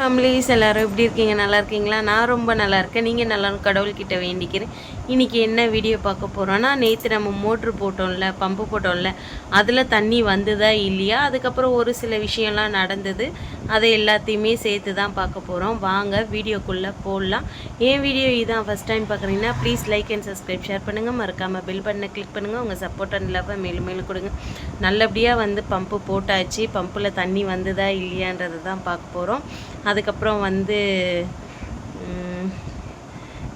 Families எல்லாரும் எப்படி இருக்கீங்க? நல்லா இருக்கீங்களா? நான் ரொம்ப நல்லா இருக்கேன். நீங்கள் நல்லா கடவுள்கிட்ட வேண்டிக்கிறேன். இன்றைக்கி என்ன வீடியோ பார்க்க போகிறோன்னா நேற்று நம்ம மோட்ரு போட்டோம்ல பம்பு போட்டோம்ல அதில் தண்ணி வந்ததா இல்லையா? அதுக்கப்புறம் ஒரு சில விஷயம்லாம் நடந்தது. அதை எல்லாத்தையுமே சேர்த்து தான் பார்க்க போகிறோம் வாங்க வீடியோக்குள்ளே போடலாம். ஏன் வீடியோ இதான் ஃபஸ்ட் டைம் பார்க்குறீங்கன்னா please like and subscribe share பண்ணுங்கள் மறக்காமல் பெல் பட்டனை கிளிக் பண்ணுங்கள் உங்கள் சப்போர்ட் அண்ட் மேலும் மேலும் கொடுங்க. நல்லபடியாக வந்து பம்பு போட்டாச்சு. பம்பில் தண்ணி வந்ததா இல்லையான்றதை தான் பார்க்க போகிறோம் அதுக்கப்புறம் வந்து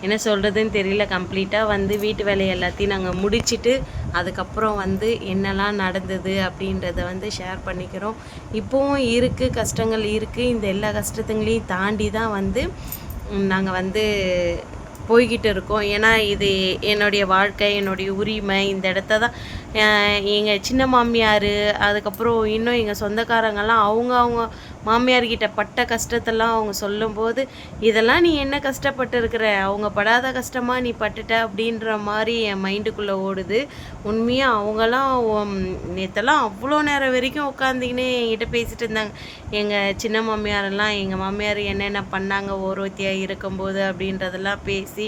என்ன சொல்கிறதுன்னு தெரியல. கம்ப்ளீட்டாக வந்து வீட்டு வேலை எல்லாத்தையும் நாங்கள் முடிச்சுட்டு அதுக்கப்புறம் வந்து என்னெல்லாம் நடந்தது அப்படின்றத வந்து ஷேர் பண்ணிக்கிறோம். இப்போவும் இருக்குது கஷ்டங்கள் இருக்குது இந்த எல்லா கஷ்டத்துங்களையும் தாண்டி தான் வந்து நாங்கள் வந்து போய்கிட்டு இருக்கோம். ஏன்னா இது என்னுடைய வாழ்க்கை என்னுடைய உரிமை. இந்த இடத்த தான் எங்கள் சின்ன மாமியார் அதுக்கப்புறம் இன்னும் எங்கள் சொந்தக்காரங்கெல்லாம் அவங்க அவங்க மாமியார்கிட்ட பட்ட கஷ்டத்தெல்லாம் அவங்க சொல்லும்போது இதெல்லாம் நீ என்ன கஷ்டப்பட்டு இருக்கிற அவங்க படாத கஷ்டமாக நீ பட்டுட்ட? அப்படின்ற மாதிரி என் மைண்டுக்குள்ளே ஓடுது. உண்மையாக அவங்கெல்லாம் நேற்றெல்லாம் அவ்வளோ நேரம் வரைக்கும் உட்காந்திங்கன்னு என்கிட்ட பேசிகிட்டு இருந்தாங்க. எங்கள் சின்ன மாமியாரெல்லாம் எங்கள் மாமியார் என்னென்ன பண்ணாங்க? ஓரோத்தியாக இருக்கும்போது? அப்படின்றதெல்லாம் பேசி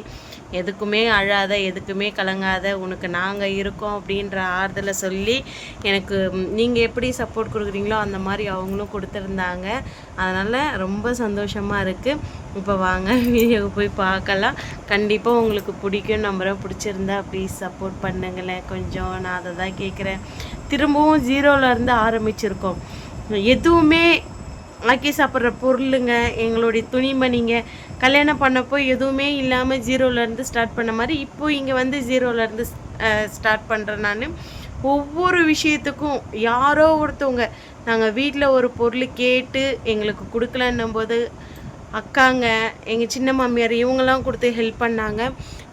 எதுக்குமே அழாத எதுக்குமே கலங்காத உனக்கு நாங்கள் இருக்கோம் அப்படின்ற ஆறுதலை சொல்லி எனக்கு நீங்கள் எப்படி சப்போர்ட் கொடுக்குறீங்களோ அந்த மாதிரி அவங்களும் கொடுத்துருந்தாங்க. அதனால் ரொம்ப சந்தோஷமாக இருக்குது இப்போ வாங்க வீடியோவுக்கு போய் பார்க்கலாம். கண்டிப்பாக உங்களுக்கு பிடிக்கும். நம்புகிறேன் பிடிச்சிருந்தா ப்ளீஸ் சப்போர்ட் பண்ணுங்களேன். கொஞ்சம் நான் அதை தான் கேட்குறேன். திரும்பவும் ஜீரோவிலேருந்து ஆரம்பிச்சிருக்கோம். எதுவுமே ஆக்கி சாப்பிட்ற பொருளுங்க எங்களுடைய துணிமணிங்க கல்யாணம் பண்ணப்போ எதுவுமே இல்லாமல் ஜீரோலேருந்து ஸ்டார்ட் பண்ண மாதிரி இப்போ இங்கே வந்து ஜீரோலேருந்து ஸ்டார்ட் பண்ணுறேன் நான். ஒவ்வொரு விஷயத்துக்கும் யாரோ ஒருத்தவங்க நாங்கள் வீட்டில் ஒரு பொருள் கேட்டு எங்களுக்கு கொடுக்கலன்னும் போது அக்காங்க எங்கள் சின்ன மாமியார் இவங்கெல்லாம் கொடுத்து ஹெல்ப் பண்ணாங்க.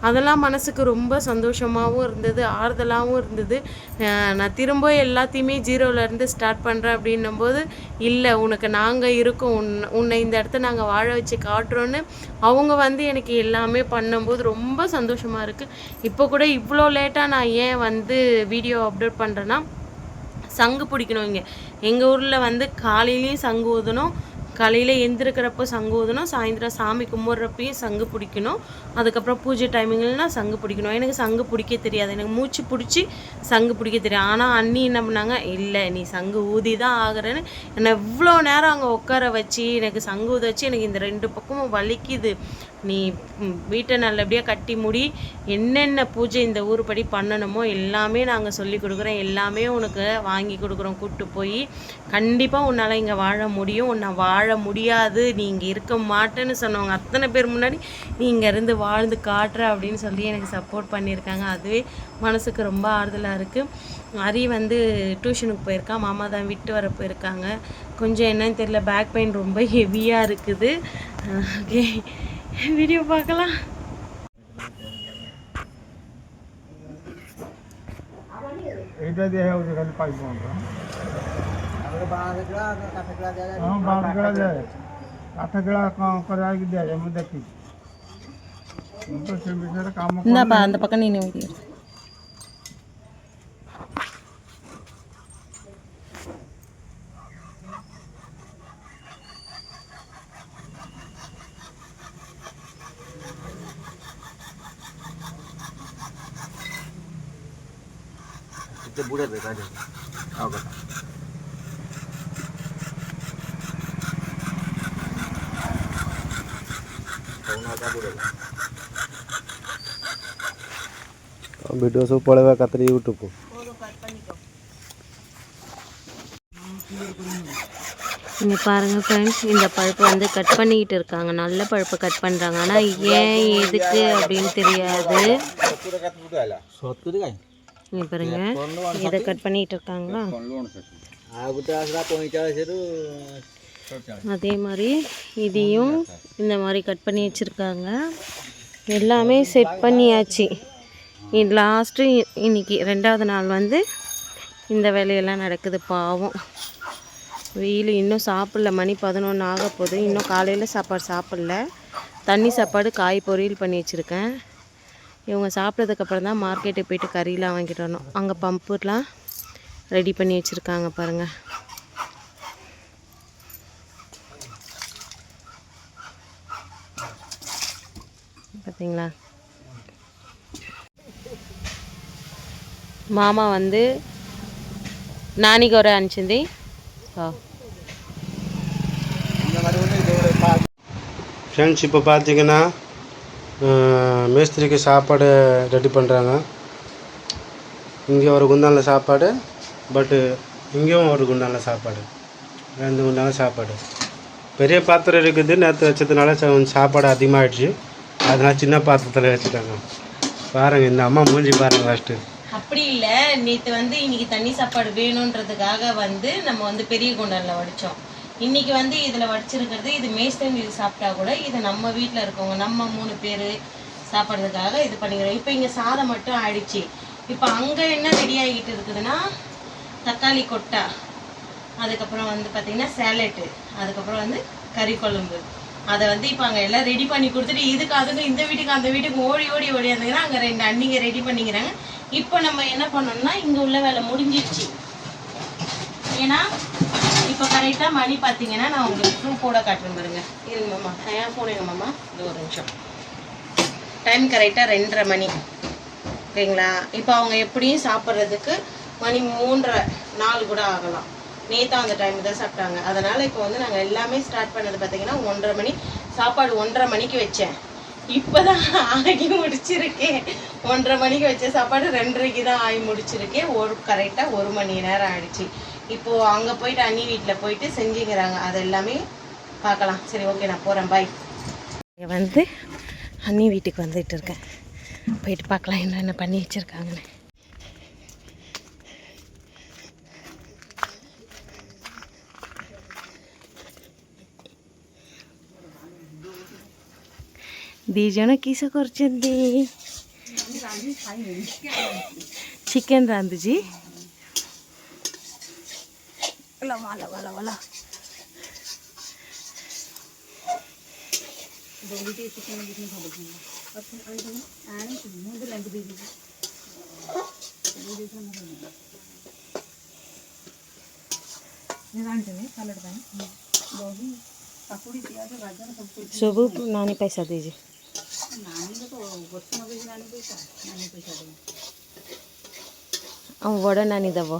அதெல்லாம் மனசுக்கு ரொம்ப சந்தோஷமாகவும் இருந்தது ஆறுதலாகவும் இருந்தது. நான் திரும்ப எல்லாத்தையுமே ஜீரோவிலேருந்து ஸ்டார்ட் பண்ணுறேன் அப்படின்னும் போது இல்லை உனக்கு நாங்கள் இருக்கோம். உன் உன்னை இந்த இடத்த நாங்கள் வாழ வச்சு காட்டுறோன்னு அவங்க வந்து எனக்கு எல்லாமே பண்ணும்போது ரொம்ப சந்தோஷமாக இருக்குது இப்போ கூட இவ்வளோ லேட்டாக நான் ஏன் வந்து வீடியோ அப்லோட் பண்ணுறேன்னா சங்கு பிடிக்கணும் இங்கே. எங்கள் ஊரில் வந்து காலையிலையும் சங்கு ஊதணும் காலையில் எந்திருக்கிறப்போ சங்கு ஊதணும் சாயந்தரம் சாமி கும்பிட்றப்பையும் சங்கு பிடிக்கணும். அதுக்கப்புறம் பூஜை டைமிங்லாம் சங்கு பிடிக்கணும். எனக்கு சங்கு பிடிக்க தெரியாது. எனக்கு மூச்சு பிடிச்சி சங்கு பிடிக்க தெரியும் ஆனால் அண்ணி என்ன பண்ணாங்க இல்லை நீ சங்கு ஊதி தான் ஆகுறேன்னு என்னை இவ்வளோ நேரம் அங்கே உட்கார வச்சு எனக்கு சங்கு ஊத வச்சு எனக்கு இந்த ரெண்டு பக்கமும் வலிக்குது. நீ வீட்டை நல்லபடியாக கட்டி முடி. என்னென்ன பூஜை இந்த ஊருப்படி பண்ணணுமோ எல்லாமே நாங்கள் சொல்லி கொடுக்குறோம். எல்லாமே உனக்கு வாங்கி கொடுக்குறோம். கூப்பிட்டு போய் கண்டிப்பாக உன்னால் இங்கே வாழ முடியும். உன்னை வாழ முடியாது நீ இங்கே இருக்க மாட்டேன்னு சொன்னவங்க அத்தனை பேர் முன்னாடி நீ இங்கே இருந்து வாழ்ந்து காட்டுற அப்படின்னு சொல்லி எனக்கு சப்போர்ட் பண்ணியிருக்காங்க அதுவே மனசுக்கு ரொம்ப ஆறுதலாக இருக்குது ஹரி வந்து டியூஷனுக்கு போயிருக்கான் மாமா தான் விட்டு வர போயிருக்காங்க கொஞ்சம் என்னன்னு தெரியல பேக் பெயின் ரொம்ப ஹெவியாக இருக்குது ஓகே வீடியோ பார்க்கலாம் এইটা দিয়ে হচ্ছে খালি পাইপ हाँ बांधगड़ा जाए काठगड़ा कराएगी दिया जाए मैं देखी నా అంత పక్క నేను बुढ़े बेटा आओ बेटा வீடியோஸ் பழைய கத்திரி யூடியூப்பு இங்கே பாருங்க ஃப்ரெண்ட்ஸ் இந்த பழுப்பு வந்து கட் பண்ணிக்கிட்டு இருக்காங்க. நல்ல பழுப்பை கட் பண்ணுறாங்க ஆனால் ஏன் எதுக்கு அப்படின்னு தெரியாது. இங்கே பாருங்க. இதை கட் பண்ணிக்கிட்டு இருக்காங்களா? அதே மாதிரி இதையும் இந்த மாதிரி கட் பண்ணி வச்சுருக்காங்க. எல்லாமே செட் பண்ணியாச்சு. லாஸ்ட்டு இன்றைக்கி ரெண்டாவது நாள் வந்து இந்த வேலையெல்லாம் நடக்குது பாவம். வெயில் இன்னும் சாப்பிடல மணி பதினொன்று ஆக போகுது. இன்னும் காலையில் சாப்பாடு சாப்பிடல. தண்ணி சாப்பாடு காய் பொரியல் பண்ணி வச்சுருக்கேன். இவங்க சாப்பிட்றதுக்கப்புறம் தான் மார்க்கெட்டுக்கு போயிட்டு கறியெலாம் வாங்கிட்டு வரணும். அங்கே பம்புலாம் ரெடி பண்ணி வச்சுருக்காங்க பாருங்கள் பார்த்தீங்களா మామ வந்து నానిగొర అనిచింది ஃப்ரெண்ட்ஸ் இப்போ பார்த்தீங்கன்னா அஹ், மேஸ்திரிக்கு சாப்பாடு ரெடி பண்ணுறாங்க இங்கே ஒரு குண்டானில் சாப்பாடு பட்டு இங்கேயும் ஒரு குண்டானில் சாப்பாடு ரெண்டு குண்டான சாப்பாடு பெரிய பாத்திரம் இருக்குது நேற்று வச்சதுனால ச- கொஞ்சம் சாப்பாடு அதிகமாகிடுச்சு அதனால் சின்ன பாத்திரத்தில் வச்சுட்டாங்க. பாருங்கள் இந்த அம்மா மூஞ்சி பாருங்கள் ஃபஸ்ட்டு அப்படி இல்லை. நேற்று வந்து இன்னைக்கு தண்ணி சாப்பாடு வேணுன்றதுக்காக வந்து நம்ம வந்து பெரிய குண்டானில் வடித்தோம் இன்னைக்கு வந்து இதில் வடிச்சிருக்கிறது இது மேஸ்தன் இது சாப்பிட்டா கூட இது நம்ம வீட்டில் இருக்கவங்க நம்ம மூணு பேர் சாப்பிட்றதுக்காக இது பண்ணிக்கிறோம். இப்போ இங்கே சாதம் மட்டும் ஆயிடுச்சு. இப்போ அங்கே என்ன ரெடி ஆகிட்டு இருக்குதுன்னா தக்காளி கொட்டை அதுக்கப்புறம் வந்து பாத்தீங்கன்னா சேலட்டு அதுக்கப்புறம் வந்து கறி குழம்பு. அதை வந்து இப்போ அங்கே எல்லாம் ரெடி பண்ணி கொடுத்துட்டு இதுக்கு அதுக்கு இந்த வீட்டுக்கு அந்த வீட்டுக்கு ஓடி ஓடி ஓடி வந்தீங்கன்னா அங்கே ரெண்டு அண்ணிங்க ரெடி பண்ணிக்கிறாங்க. இப்போ நம்ம என்ன பண்ணோம்னா இங்கே உள்ள வேலை முடிஞ்சிருச்சு. ஏன்னா இப்போ கரெக்டாக மணி பார்த்தீங்கன்னா நான் உங்களுக்கு ப்ரூஃபோட காட்டுறேன் பாருங்க. இருங்க மாமா ஏன் ஃபோன் மாமா. இது ஒரு நிமிஷம். டைம் கரெக்டாக ரெண்டரை மணி. ஓகேங்களா இப்போ அவங்க எப்படியும் சாப்பிட்றதுக்கு மணி மூன்றரை நாலு கூட ஆகலாம். நேற்று அந்த டைம் தான் சாப்பிட்டாங்க. அதனால் இப்போ வந்து நாங்கள் எல்லாமே ஸ்டார்ட் பண்ணது பார்த்தீங்கன்னா ஒன்றரை மணி சாப்பாடு ஒன்றரை மணிக்கு வச்சேன். இப்போதான் ஆகி முடிச்சிருக்கேன் ஒன்றரை மணிக்கு வச்ச சாப்பாடு ரெண்டரைக்கு தான் ஆகி முடிச்சிருக்கேன் ஒரு கரெக்டாக ஒரு மணி நேரம் ஆயிடுச்சு. இப்போது அங்கே போயிட்டு அண்ணி வீட்டில் போயிட்டு செஞ்சுக்கிறாங்க. அது எல்லாமே பார்க்கலாம் சரி ஓகே நான் போகிறேன் பாய் வந்து அண்ணி வீட்டுக்கு வந்துட்டு இருக்கேன். போயிட்டு பார்க்கலாம் என்னென்ன பண்ணி வச்சுருக்காங்கன்னு. ଦି ଜଣ କିସ କରୁଛନ୍ତି ଚିକେନ ରାନ୍ଧୁଛି ଭଲ ଭଲ ଭଲ ଭଲ ସବୁ ନାନୀ ପଇସା ଦେଇଛି আমি বড় নানি দেব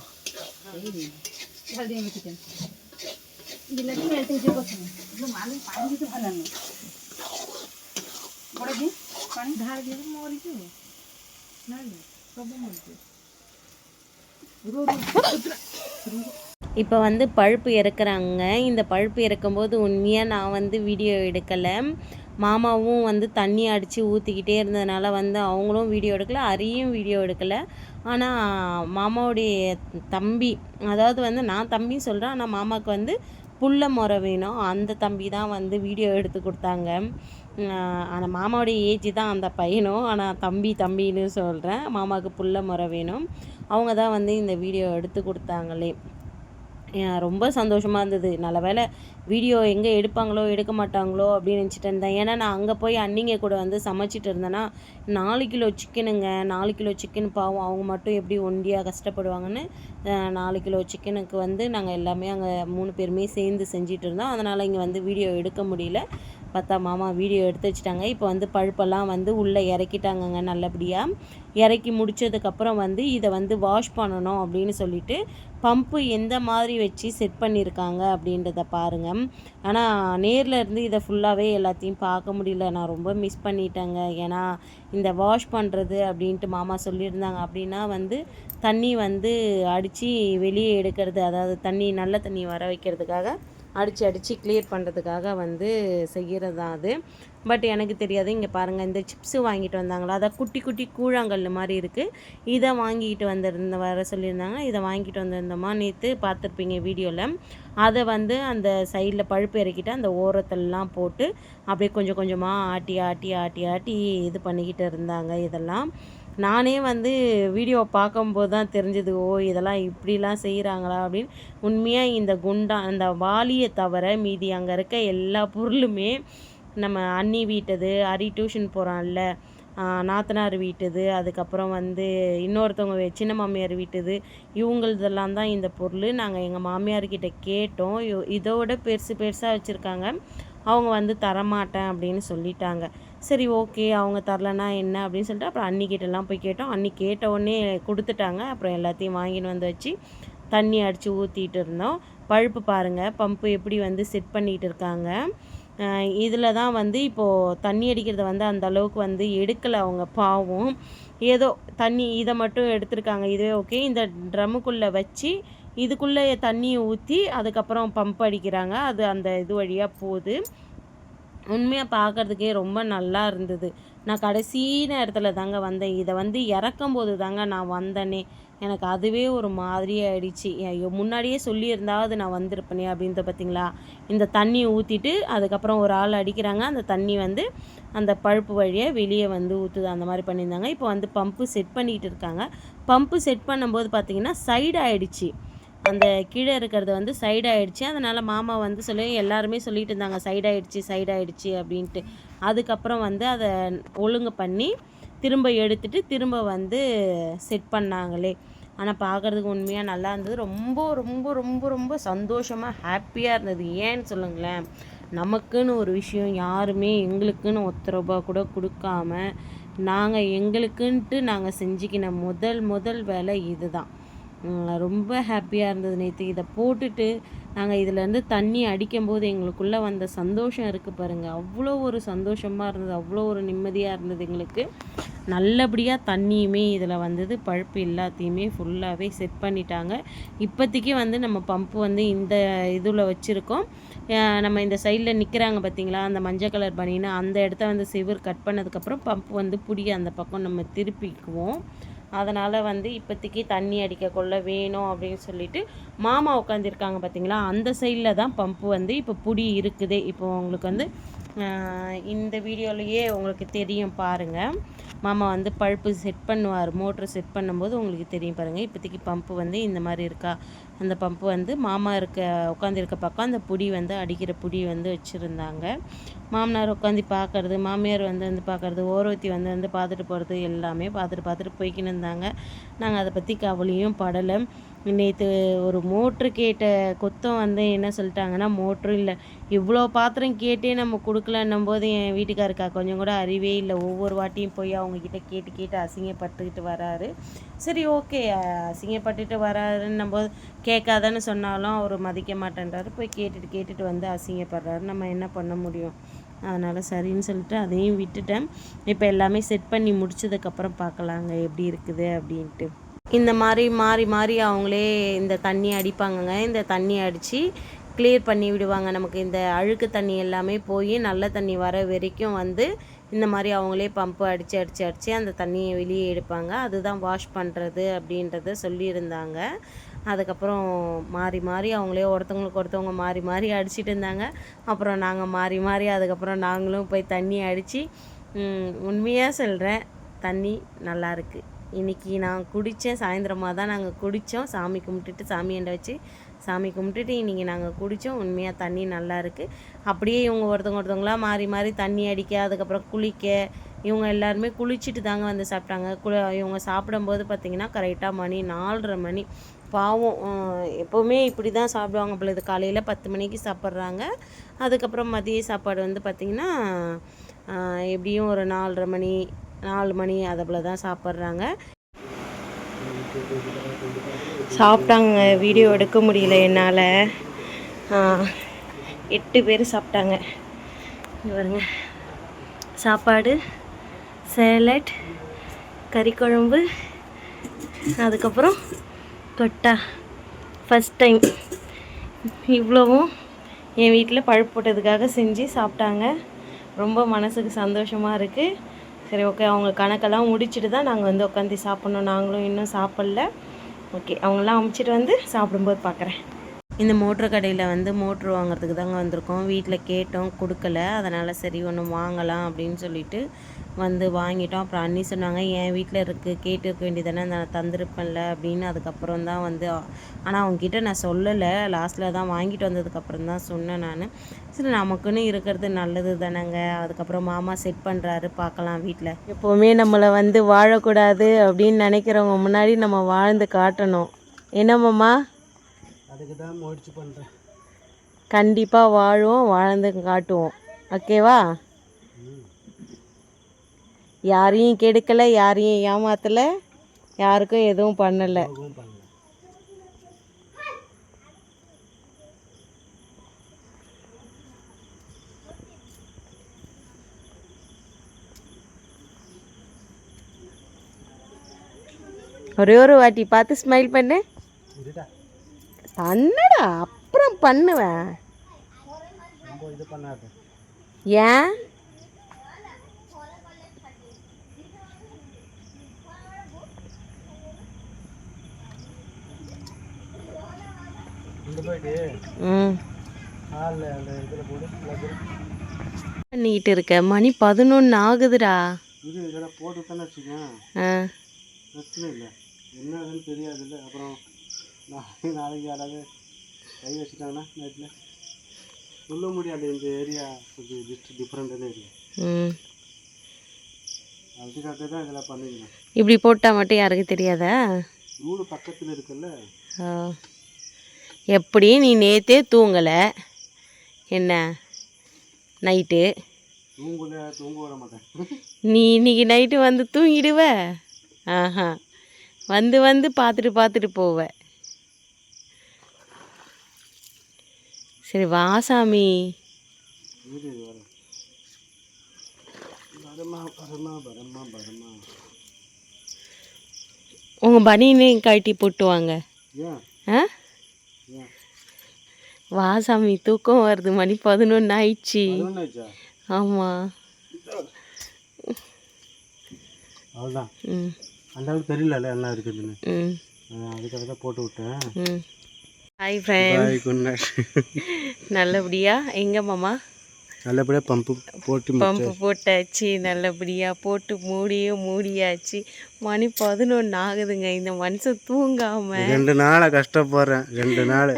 இப்போ வந்து பழுப்பு இறக்குறாங்க. இந்த பழுப்பு இறக்கும்போது உண்மையாக நான் வந்து வீடியோ எடுக்கலை. மாமாவும் வந்து தண்ணி அடித்து ஊற்றிக்கிட்டே இருந்ததுனால வந்து அவங்களும் வீடியோ எடுக்கல அரியும் வீடியோ எடுக்கலை. ஆனால் மாமாவுடைய தம்பி அதாவது வந்து நான் தம்பி சொல்கிறேன் ஆனால் மாமாவுக்கு வந்து புள்ள முறை வேணும். அந்த தம்பி தான் வந்து வீடியோ எடுத்து கொடுத்தாங்க. ஆனால் மாமாவுடைய ஏஜ் தான் அந்த பையனும் ஆனால் தம்பி தம்பின்னு சொல்கிறேன் மாமாவுக்கு புள்ள முறை வேணும். அவங்க தான் வந்து இந்த வீடியோ எடுத்து கொடுத்தாங்களே. ரொம்ப சந்தோஷமாக இருந்தது. நல்ல வேளை வீடியோ எங்கே எடுப்பாங்களோ எடுக்க மாட்டாங்களோ அப்படின்னு நினச்சிட்டு இருந்தேன். ஏன்னா நான் அங்கே போய் அன்னிங்க கூட வந்து சமைச்சிட்டு இருந்தேன்னா நாலு கிலோ சிக்கனுங்க நாலு கிலோ சிக்கன் பாவம் அவங்க மட்டும் எப்படி ஒண்டியாக கஷ்டப்படுவாங்கன்னு நாலு கிலோ சிக்கனுக்கு வந்து நாங்கள் எல்லாமே அங்கே மூணு பேருமே சேர்ந்து செஞ்சிட்டு இருந்தோம். அதனால் இங்கே வந்து வீடியோ எடுக்க முடியல. பார்த்தா மாமா வீடியோ எடுத்து வச்சுட்டாங்க. இப்போ வந்து பழுப்பெல்லாம் வந்து உள்ளே இறக்கிட்டாங்கங்க நல்லபடியாக இறக்கி முடிச்சதுக்கப்புறம் வந்து இதை வந்து வாஷ் பண்ணணும் அப்படின்னு சொல்லிட்டு பம்பு எந்த மாதிரி வச்சு செட் பண்ணியிருக்காங்க அப்படின்றத பாருங்கள் ஆனால் நேரில் இருந்து இதை ஃபுல்லாகவே எல்லாத்தையும் பார்க்க முடியல. நான் ரொம்ப மிஸ் பண்ணிட்டேங்க. ஏன்னா இந்த வாஷ் பண்ணுறது அப்படின்ட்டு மாமா சொல்லியிருந்தாங்க. அப்படின்னா வந்து தண்ணி வந்து அடித்து வெளியே எடுக்கிறது அதாவது தண்ணி நல்ல தண்ணி வர வைக்கிறதுக்காக அடித்து அடித்து கிளியர் பண்ணுறதுக்காக வந்து செய்கிறது தான் அது. பட் எனக்கு தெரியாது. இங்கே பாருங்கள் இந்த சிப்ஸு வாங்கிட்டு வந்தாங்களா? அதை குட்டி குட்டி கூழாங்கல் மாதிரி இருக்குது இதை வாங்கிட்டு வந்திருந்த வர சொல்லியிருந்தாங்க. இதை வாங்கிட்டு வந்திருந்தோமா நேற்று பார்த்துருப்பீங்க வீடியோவில் அதை வந்து அந்த சைடில் பழுப்பு இறக்கிட்டு அந்த ஓரத்துலலாம் போட்டு அப்படியே கொஞ்சம் கொஞ்சமாக ஆட்டி ஆட்டி ஆட்டி ஆட்டி இது பண்ணிக்கிட்டு இருந்தாங்க இதெல்லாம். நானே வந்து வீடியோ பார்க்கும்போது தான் தெரிஞ்சது ஓ இதெல்லாம் இப்படிலாம் செய்கிறாங்களா அப்படின்னு. உண்மையாக இந்த குண்டா அந்த வாலியை தவிர மீதி அங்கே இருக்க எல்லா பொருளுமே நம்ம அண்ணி வீட்டது அரி டியூஷன் போகிறான்ல நாத்தனார் வீட்டுது அதுக்கப்புறம் வந்து இன்னொருத்தவங்க சின்ன மாமியார் வீட்டுது இவங்களதெல்லாம் தான் இந்த பொருள். நாங்கள் எங்கள் மாமியார்கிட்ட கேட்டோம். இதோட பெருசு பெருசாக வச்சுருக்காங்க. அவங்க வந்து தரமாட்டேன் அப்படின்னு சொல்லிட்டாங்க. சரி ஓகே அவங்க தரலனா என்ன அப்படின்னு சொல்லிட்டு அப்புறம் அன்னிக்கிட்டலாம் போய் கேட்டோம். அன்னி கேட்ட உடனே கொடுத்துட்டாங்க. அப்புறம் எல்லாத்தையும் வாங்கின்னு வந்து வச்சு தண்ணி அடித்து ஊற்றிட்டு இருந்தோம். பழுப்பு பாருங்கள் பம்பு எப்படி வந்து செட் பண்ணிகிட்டு இருக்காங்க. இதில் தான் வந்து இப்போது தண்ணி அடிக்கிறத வந்து அந்த அளவுக்கு வந்து எடுக்கலை அவங்க பாவம். ஏதோ தண்ணி இதை மட்டும் எடுத்திருக்காங்க இதுவே ஓகே. இந்த ட்ரம்முக்குள்ளே வச்சு இதுக்குள்ளே தண்ணியை ஊற்றி அதுக்கப்புறம் பம்ப் அடிக்கிறாங்க. அது அந்த இது வழியாக போகுது. உண்மையாக பார்க்கறதுக்கே ரொம்ப நல்லா இருந்தது. நான் கடைசி நேரத்தில் தாங்க வந்தேன். இதை வந்து இறக்கும் போது தாங்க நான் வந்தேனே. எனக்கு அதுவே ஒரு மாதிரி ஆயிடுச்சு. ஐயோ முன்னாடியே சொல்லியிருந்தாவது நான் வந்திருப்பேனே அப்படின்றத பார்த்தீங்களா இந்த தண்ணியை ஊற்றிட்டு அதுக்கப்புறம் ஒரு ஆள் அடிக்கிறாங்க. அந்த தண்ணி வந்து அந்த பழுப்பு வழியாக வெளியே வந்து ஊற்றுது அந்த மாதிரி பண்ணியிருந்தாங்க. இப்போ வந்து பம்பு செட் பண்ணிகிட்டு இருக்காங்க. பம்பு செட் பண்ணும்போது பார்த்தீங்கன்னா சைடு ஆகிடுச்சு அந்த கீழே இருக்கிறது வந்து சைடு ஆகிடுச்சு அதனால் மாமா வந்து சொல்லி எல்லாருமே சொல்லிட்டு இருந்தாங்க சைடு ஆகிடுச்சி சைடு ஆகிடுச்சி அப்படின்ட்டு. அதுக்கப்புறம் வந்து அதை ஒழுங்கு பண்ணி திரும்ப எடுத்துட்டு திரும்ப வந்து செட் பண்ணாங்களே. ஆனால் பார்க்குறதுக்கு உண்மையாக நல்லா இருந்தது. ரொம்ப ரொம்ப ரொம்ப ரொம்ப சந்தோஷமாக ஹாப்பியாக இருந்தது. ஏன்னு சொல்லுங்களேன் நமக்குன்னு ஒரு விஷயம் யாருமே எங்களுக்குன்னு ஒத்த ரூபா கூட கொடுக்காம நாங்கள் எங்களுக்குன்ட்டு நாங்கள் செஞ்சுக்கின முதல் முதல் வேலை இதுதான். ரொம்ப ஹாப்பியாக இருந்தது நேற்று இதை போட்டுட்டு நாங்கள் இதிலேருந்து தண்ணி அடிக்கும்போது எங்களுக்குள்ளே வந்த சந்தோஷம் இருக்குது பாருங்கள் அவ்வளோ ஒரு சந்தோஷமாக இருந்தது. அவ்வளோ ஒரு நிம்மதியாக இருந்தது எங்களுக்கு. நல்லபடியாக தண்ணியுமே இதில் வந்தது. பழுப்பு எல்லாத்தையுமே ஃபுல்லாகவே செட் பண்ணிட்டாங்க. இப்போதைக்கு வந்து நம்ம பம்பு வந்து இந்த இதில் வச்சுருக்கோம். நம்ம இந்த சைடில் நிற்கிறாங்க பார்த்தீங்களா அந்த மஞ்சள் கலர் பனின்னு அந்த இடத்த வந்து சிவர் கட் பண்ணதுக்கப்புறம் பம்ப் வந்து புடி அந்த பக்கம் நம்ம திருப்பிக்குவோம். அதனால் வந்து இப்போதைக்கு தண்ணி அடிக்க கொள்ள வேணும் அப்படின்னு சொல்லிட்டு மாமா உட்காந்துருக்காங்க பார்த்தீங்களா அந்த சைடில் தான் பம்ப் வந்து இப்போ புடி இருக்குது. இப்போ உங்களுக்கு வந்து இந்த வீடியோலையே உங்களுக்கு தெரியும் பாருங்கள் மாமா வந்து பழுப்பு செட் பண்ணுவார் மோட்ரு செட் பண்ணும்போது உங்களுக்கு தெரியும் பாருங்கள் இப்போதைக்கு பம்பு வந்து இந்த மாதிரி இருக்கா? அந்த பம்பு வந்து மாமா இருக்க உட்காந்துருக்க பக்கம் அந்த புடி வந்து அடிக்கிற புடி வந்து வச்சுருந்தாங்க. மாமனார் உட்காந்து பார்க்கறது மாமியார் வந்து வந்து பார்க்கறது ஓரவத்தி வந்து வந்து பார்த்துட்டு போகிறது எல்லாமே பார்த்துட்டு பார்த்துட்டு போய்க்கின்னு இருந்தாங்க. நாங்கள் அதை பற்றி கவலையும் படலை. நேற்று ஒரு மோட்ரு கேட்ட கொத்தம் வந்து என்ன சொல்லிட்டாங்கன்னா மோட்ரு இல்லை. இவ்வளோ பாத்திரம் கேட்டே நம்ம கொடுக்கலன்னும் போது என் வீட்டுக்காருக்கா கொஞ்சம் கூட அறிவே இல்லை. ஒவ்வொரு வாட்டியும் போய் அவங்கக்கிட்ட கேட்டு கேட்டு அசிங்கப்பட்டுக்கிட்டு வராரு. சரி ஓகே. அசிங்கப்பட்டுட்டு வராருன்னும் போது கேட்காதன்னு சொன்னாலும் அவர் மதிக்க மாட்டேன்றாரு. போய் கேட்டுட்டு கேட்டுட்டு வந்து அசிங்கப்படுறாரு. நம்ம என்ன பண்ண முடியும்? அதனால் சரின்னு சொல்லிட்டு அதையும் விட்டுட்டேன். இப்போ எல்லாமே செட் பண்ணி முடிச்சதுக்கப்புறம் பார்க்கலாங்க எப்படி இருக்குது அப்படின்ட்டு. இந்த மாதிரி மாறி மாறி அவங்களே இந்த தண்ணி அடிப்பாங்கங்க. இந்த தண்ணி அடித்து கிளியர் பண்ணி விடுவாங்க. நமக்கு இந்த அழுக்கு தண்ணி எல்லாமே போய் நல்ல தண்ணி வர வரைக்கும் வந்து இந்த மாதிரி அவங்களே பம்பு அடித்து அடித்து அடித்து அந்த தண்ணியை வெளியே எடுப்பாங்க. அதுதான் வாஷ் பண்ணுறது அப்படின்றத சொல்லியிருந்தாங்க. அதுக்கப்புறம் மாறி மாறி அவங்களே ஒருத்தவங்களுக்கு ஒருத்தவங்க மாறி மாறி அடிச்சிட்டு இருந்தாங்க. அப்புறம் நாங்கள் மாறி மாறி அதுக்கப்புறம் நாங்களும் போய் தண்ணி அடித்து உண்மையாக சொல்கிறேன் தண்ணி நல்லாயிருக்கு இன்றைக்கி இன்னைக்கு நான் குடித்தேன் சாயந்தரமாக தான் நாங்கள் குடித்தோம் சாமி கும்பிட்டுட்டு சாமியாண்ட வச்சு சாமி கும்பிட்டுட்டு இன்றைக்கி நாங்கள் குடித்தோம் உண்மையாக தண்ணி நல்லா இருக்குது அப்படியே இவங்க ஒருத்தவங்க ஒருத்தவங்களாம் மாறி மாறி தண்ணி அடிக்க அதுக்கப்புறம் குளிக்க இவங்க எல்லாருமே குளிச்சுட்டு தாங்க வந்து சாப்பிட்டாங்க. குளி இவங்க சாப்பிடும்போது பார்த்திங்கன்னா கரெக்டாக மணி நாலரை மணி. பாவம் எப்போவுமே இப்படி தான் சாப்பிடுவாங்க போல இது காலையில் பத்து மணிக்கு சாப்பிட்றாங்க. அதுக்கப்புறம் மதிய சாப்பாடு வந்து பார்த்திங்கன்னா எப்படியும் ஒரு நாலரை மணி நாலு மணி அதை போல் தான் சாப்பிட்றாங்க. சாப்பிட்டாங்க. வீடியோ எடுக்க முடியல என்னால். எட்டு பேர் சாப்பிட்டாங்க. இங்க பாருங்க. சாப்பாடு சேலட் கறிக்குழம்பு அதுக்கப்புறம் தொட்டா. ஃபஸ்ட் டைம் இவ்வளவும் என் வீட்டில் பழுப்பு போட்டதுக்காக செஞ்சு சாப்பிட்டாங்க. ரொம்ப மனசுக்கு சந்தோஷமாக இருக்குது சரி ஓகே அவங்க கணக்கெல்லாம் முடிச்சுட்டு தான் நாங்கள் வந்து உட்காந்து சாப்பிட்ணும். நாங்களும் இன்னும் சாப்பிடல. ஓகே அவங்களாம் அமுச்சிட்டு வந்து சாப்பிடும்போது பார்க்குறேன் இந்த மோட்ரு கடையில் வந்து மோட்ரு வாங்குறதுக்கு தாங்க வந்திருக்கோம். வீட்டில் கேட்டோம் கொடுக்கல. அதனால் சரி ஒன்று வாங்கலாம் அப்படின்னு சொல்லிட்டு வந்து வாங்கிட்டோம். அப்புறம் அண்ணி சொன்னாங்க என் வீட்டில் இருக்குது கேட்டு இருக்க வேண்டியதானே நான் தந்திருப்பேன்ல. அப்படின்னு அதுக்கப்புறம் தான் வந்து ஆனால் அவங்கக்கிட்ட நான் சொல்லலை. லாஸ்ட்டில் தான் வாங்கிட்டு வந்ததுக்கப்புறம் தான் சொன்னேன் நான். சரி நமக்குன்னு இருக்கிறது நல்லது தானேங்க. அதுக்கப்புறம் மாமா செட் பண்ணுறாரு பார்க்கலாம் வீட்டில் எப்போவுமே நம்மளை வந்து வாழக்கூடாது அப்படின்னு நினைக்கிறவங்க முன்னாடி நம்ம வாழ்ந்து காட்டணும். என்ன மாமா? அதுக்கு தான் முயற்சி பண்ணுறேன் கண்டிப்பாக வாழுவோம் வாழ்ந்து காட்டுவோம். ஓகேவா? யாரையும் கெடுக்கலை யாரையும் ஏமாத்தலை யாருக்கும் எதுவும் பண்ணலை. ஒரே ஒரு வாட்டி பார்த்து ஸ்மைல் பண்ணு. பண்ணடா அப்புறம் பண்ணுவேன். ஏன் இங்கே போயிட்டு ம் ஹாலில் அந்த இதில் போட்டு plug பண்ணிக்கிட்டு இருக்க. மணி பதினொன்று ஆகுதுடா. இது இதெல்லாம் போட்டு தானே வச்சுக்கேன் ஆ. பிரச்சனை இல்லை. என்னதுன்னு தெரியாதுல்ல. அப்புறம் நாளைக்கு நாளைக்கு யாராவது கை வச்சுட்டாங்கன்னா நைட்டில் சொல்ல முடியாது. இந்த ஏரியா கொஞ்சம் ஜஸ்ட் டிஃப்ரெண்டான ஏரியா ம். அதுக்காக தான் இதெல்லாம் பண்ணிக்கணும் இப்படி போட்டால் மட்டும் யாருக்கும் தெரியாதா? வீடு பக்கத்தில் இருக்குல்ல. ஆ. எப்படி நீ நேத்தே தூங்கலை? என்ன? நைட்டு? நீ இன்னைக்கு நைட்டு வந்து தூங்கிடுவ? ஆஹா. வந்து வந்து பார்த்துட்டு பார்த்துட்டு போவ. சரி வா சாமி. உங்கள் பனியனையும் கழட்டி போட்டு வாங்க. ஏன்? ஆ? வா சாமி தூக்கம் வருது. மணி பதினொன்று ஆயிடுச்சு. ஆமாம் அவ்வளோதான் அந்த அளவுக்கு தெரியல என்ன இருக்குதுன்னு அதுக்காக தான் போட்டு விட்டேன். ஹாய் ஃப்ரெண்ட் நல்லபடியா? எங்க மாமா? நல்லபடியாக பம்பு போட்டு பம்பு போட்டாச்சு நல்லபடியாக போட்டு மூடியும் மூடியாச்சு. மணி பதினொன்று ஆகுதுங்க. இந்த மனுஷன் தூங்காம. ரெண்டு நாளாக கஷ்டப்படுறேன். ரெண்டு நாள்.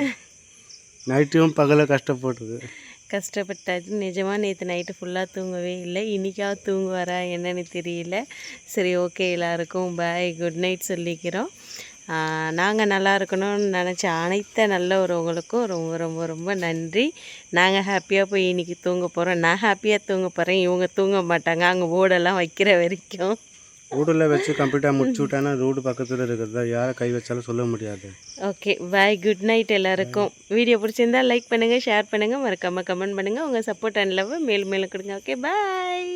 நைட்டும் பகல கஷ்டப்படுறது கஷ்டப்பட்டாச்சு. நிஜமாக நேற்று நைட்டு ஃபுல்லாக தூங்கவே இல்லை. இன்றைக்காவது தூங்குவாரா என்னன்னு தெரியல. சரி ஓகே எல்லாருக்கும் பாய் குட் நைட் சொல்லிக்கிறோம். நாங்கள் நல்லா இருக்கணும்னு நினச்ச அனைத்து நல்ல உறவுகளுக்கும் ரொம்ப ரொம்ப ரொம்ப நன்றி. நாங்கள் ஹாப்பியாக போய் இன்றைக்கி தூங்க போகிறோம் நான் ஹாப்பியாக தூங்க போகிறேன் இவங்க தூங்க மாட்டாங்க. அங்கே ஓடெல்லாம் வைக்கிற வரைக்கும். ரோடில் வச்சு கம்ப்ளீட்டாக முடிச்சு விட்டானா ரோடு பக்கத்தில் இருக்கிறதா? யாரை கை வச்சாலும் சொல்ல முடியாது. ஓகே பாய் குட் நைட் எல்லாருக்கும். வீடியோ பிடிச்சிருந்தா லைக் பண்ணுங்கள் ஷேர் பண்ணுங்கள் மறக்காமல் கமெண்ட் பண்ணுங்கள் உங்கள் சப்போர்ட் அண்ட் லவ் மேலும் மேலும் கொடுங்க. Okay bye